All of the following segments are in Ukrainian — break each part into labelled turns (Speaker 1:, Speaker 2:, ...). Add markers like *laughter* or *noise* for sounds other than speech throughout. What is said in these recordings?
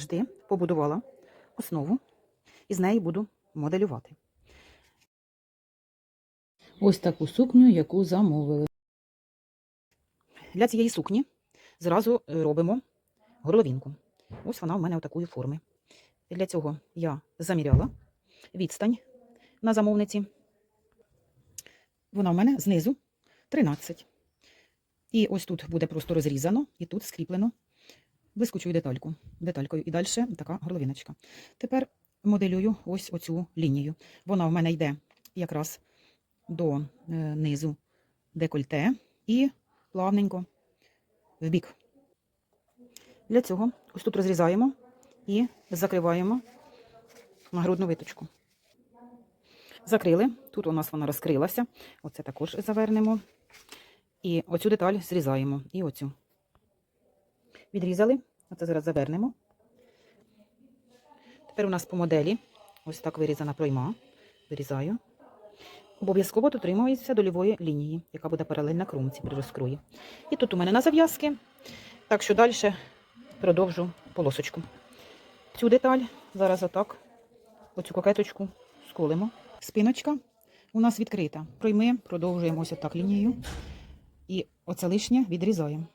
Speaker 1: завжди побудувала основу і з неї буду моделювати.
Speaker 2: Ось таку сукню, яку замовили.
Speaker 1: Для цієї сукні зразу робимо горловинку. Ось вона у мене такої форми. Для цього я заміряла відстань на замовниці. Вона у мене знизу 13. І ось тут буде просто розрізано, і тут скріплено блискучою детальку, деталькою. І далі така горловиночка. Тепер моделюю ось оцю лінію. Вона в мене йде якраз до е, низу декольте і плавненько в бік. Для цього ось тут розрізаємо і закриваємо на грудну виточку. Закрили. Тут у нас вона розкрилася. Оце також завернемо. І оцю деталь зрізаємо. І оцю. Відрізали. Оце зараз завернемо. Тепер у нас по моделі ось так вирізана пройма. Вирізаю. Обов'язково дотримується дольової лінії, яка буде паралельна кромці при розкрої. І тут у мене на зав'язки. Так що далі продовжу полосочку. Цю деталь зараз отак, оцю кокеточку сколимо. Спиночка у нас відкрита. Пройми, продовжуємо ось отак лінією. І оце лишнє відрізаємо.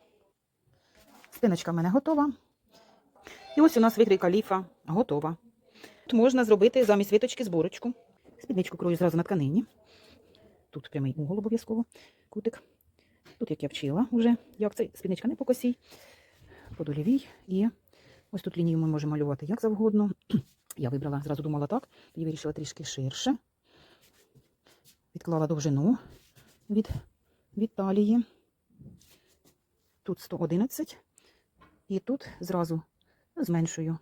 Speaker 1: Спиночка в мене готова. І ось у нас викрійка ліфа готова. Тут можна зробити замість виточки зборочку. Спідничку крою зразу на тканині. Тут прямий угол обов'язково, кутик. Тут, як я вчила вже, як це спідничка не по косій, по долівій. І ось тут лінію ми можемо малювати як завгодно. *clears throat* Я вибрала, зразу думала так, тоді вирішила трішки ширше. Відклала довжину від, від талії. Тут 111. І тут зразу зменшую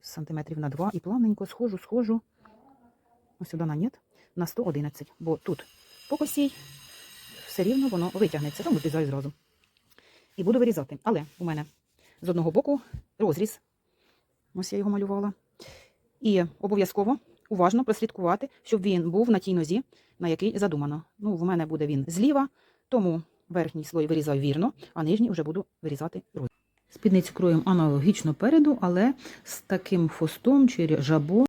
Speaker 1: сантиметрів на 2 і плавненько схожу, схожу. Ось сюди на нет, на 111. Бо тут по косій все рівно воно витягнеться. Тому відрізаю зразу. І буду вирізати. Але у мене з одного боку розріз. Ось я його малювала. І обов'язково уважно прослідкувати, щоб він був на тій нозі, на який задумано. Ну, в мене буде він зліва, тому верхній слой вирізаю вірно, а нижній вже буду вирізати розріз.
Speaker 2: Спідницю кроєм аналогічно переду, але з таким фостом чи жабо